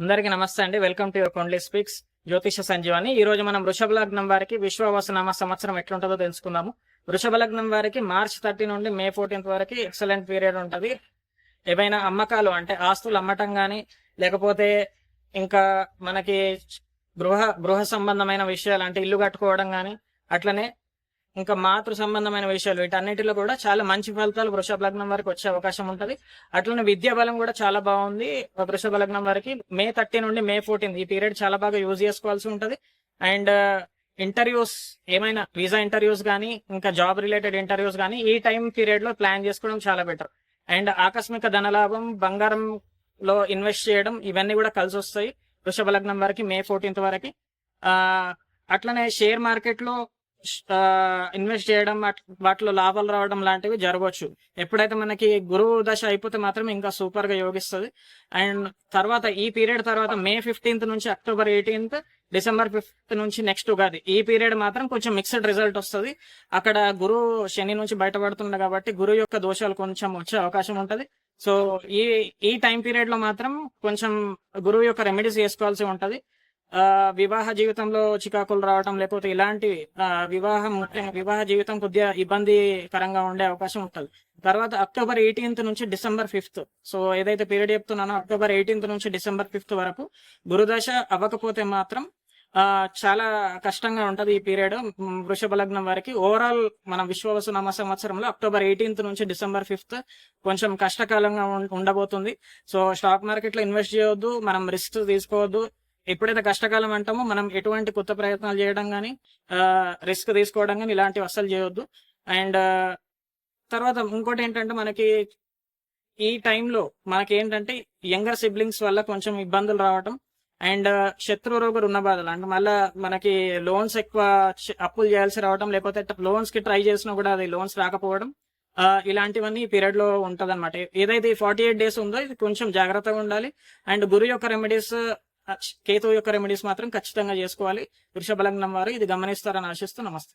అందరికీ నమస్తే అండి. Welcome to your Kondli speaks జ్యోతిష సంజీవని. ఈ రోజు మనం వృషభ లగ్నం వారికి విశ్వవాసనామ సంవత్సరం ఎట్లుంటుందో తెలుసుకుందాము. వృషభ లగ్నం వారికి మార్చ్ థర్టీ నుండి మే ఫోర్టీన్త్ వరకు ఎక్సలెంట్ పీరియడ్ ఉంటుంది. ఏవైనా అమ్మకాలు అంటే ఆస్తులు అమ్మటం కానీ లేకపోతే ఇంకా మనకి గృహ గృహ సంబంధమైన విషయాలు అంటే ఇల్లు కట్టుకోవడం కానీ అట్లనే ఇంకా మాతృ సంబంధమైన విషయాలు వీటన్నిటిలో కూడా చాలా మంచి ఫలితాలు వృషభ లగ్నం వరకు వచ్చే అవకాశం ఉంటుంది. అట్లనే విద్యా బలం కూడా చాలా బాగుంది. వృషభ లగ్నం వరకు మే థర్టీ నుండి మే ఫోర్టీన్ ఈ పీరియడ్ చాలా బాగా యూజ్ చేసుకోవాల్సి ఉంటుంది. అండ్ ఇంటర్వ్యూస్ ఏమైనా వీసా ఇంటర్వ్యూస్ కానీ ఇంకా జాబ్ రిలేటెడ్ ఇంటర్వ్యూస్ కానీ ఈ టైం పీరియడ్లో ప్లాన్ చేసుకోవడం చాలా బెటర్. అండ్ ఆకస్మిక ధనలాభం బంగారం లో ఇన్వెస్ట్ చేయడం ఇవన్నీ కూడా కలిసి వస్తాయి వృషభ లగ్నం వరకు మే ఫోర్టీన్త్ వరకు. అట్లనే షేర్ మార్కెట్లో ఇన్వెస్ట్ చేయడం వాటిలో లాభాలు రావడం లాంటివి జరగవచ్చు. ఎప్పుడైతే మనకి గురువు దశ అయిపోతే మాత్రం ఇంకా సూపర్గా యోగిస్తుంది. అండ్ తర్వాత ఈ పీరియడ్ తర్వాత మే ఫిఫ్టీన్త్ నుంచి అక్టోబర్ ఎయిటీన్త్ డిసెంబర్ ఫిఫ్త్ నుంచి నెక్స్ట్ ఉగాది. ఈ పీరియడ్ మాత్రం కొంచెం మిక్స్డ్ రిజల్ట్ వస్తుంది. అక్కడ గురువు శని నుంచి బయటపడుతుండ కాబట్టి గురువు యొక్క దోషాలు కొంచెం వచ్చే అవకాశం ఉంటుంది. సో ఈ ఈ టైం పీరియడ్లో మాత్రం కొంచెం గురువు యొక్క రెమెడీస్ చేసుకోవాల్సి ఉంటది. వివాహ జీవితంలో చికాకులు రావడం లేకపోతే ఇలాంటి వివాహం ముఖ్యంగా వివాహ జీవితం కొద్దిగా ఇబ్బందికరంగా ఉండే అవకాశం ఉంటుంది. తర్వాత అక్టోబర్ ఎయిటీన్త్ నుంచి డిసెంబర్ ఫిఫ్త్ సో ఏదైతే పీరియడ్ చెప్తున్నానో అక్టోబర్ ఎయిటీన్త్ నుంచి డిసెంబర్ ఫిఫ్త్ వరకు గురుదశ అవ్వకపోతే మాత్రం చాలా కష్టంగా ఉంటది ఈ పీరియడ్. వృషభ లగ్నం వారికి ఓవరాల్ మన విశ్వవసు నమ సంవత్సరంలో అక్టోబర్ ఎయిటీన్త్ నుంచి డిసెంబర్ ఫిఫ్త్ కొంచెం కష్టకాలంగా ఉండబోతుంది. సో స్టాక్ మార్కెట్లో ఇన్వెస్ట్ చేయొద్దు. మనం రిస్క్ తీసుకోవద్దు. ఎప్పుడైతే కష్టకాలం అంటామో మనం ఎటువంటి కొత్త ప్రయత్నాలు చేయడం కానీ రిస్క్ తీసుకోవడం కానీ ఇలాంటివి అస్సలు చేయొద్దు. అండ్ తర్వాత ఇంకోటి ఏంటంటే మనకి ఈ టైంలో మనకి ఏంటంటే యంగర్ సిబ్లింగ్స్ వల్ల కొంచెం ఇబ్బందులు రావటం అండ్ శత్రు రోగ ఉన్న బాధలు. అంటే మళ్ళీ మనకి లోన్స్ ఎక్కువ అప్పులు చేయాల్సి రావడం లేకపోతే లోన్స్కి ట్రై చేసినా కూడా అది లోన్స్ రాకపోవడం ఇలాంటివన్నీ ఈ పీరియడ్లో ఉంటది ఏదైతే ఫార్టీ ఎయిట్ డేస్ ఉందో ఇది కొంచెం జాగ్రత్తగా ఉండాలి. అండ్ గురు యొక్క రెమెడీస్ కేతు యొక్క రెమెడీస్ మాత్రం ఖచ్చితంగా చేసుకోవాలి. వృషభ లగ్నం వారు ఇది గమనిస్తారని ఆశిస్తూ నమస్తే.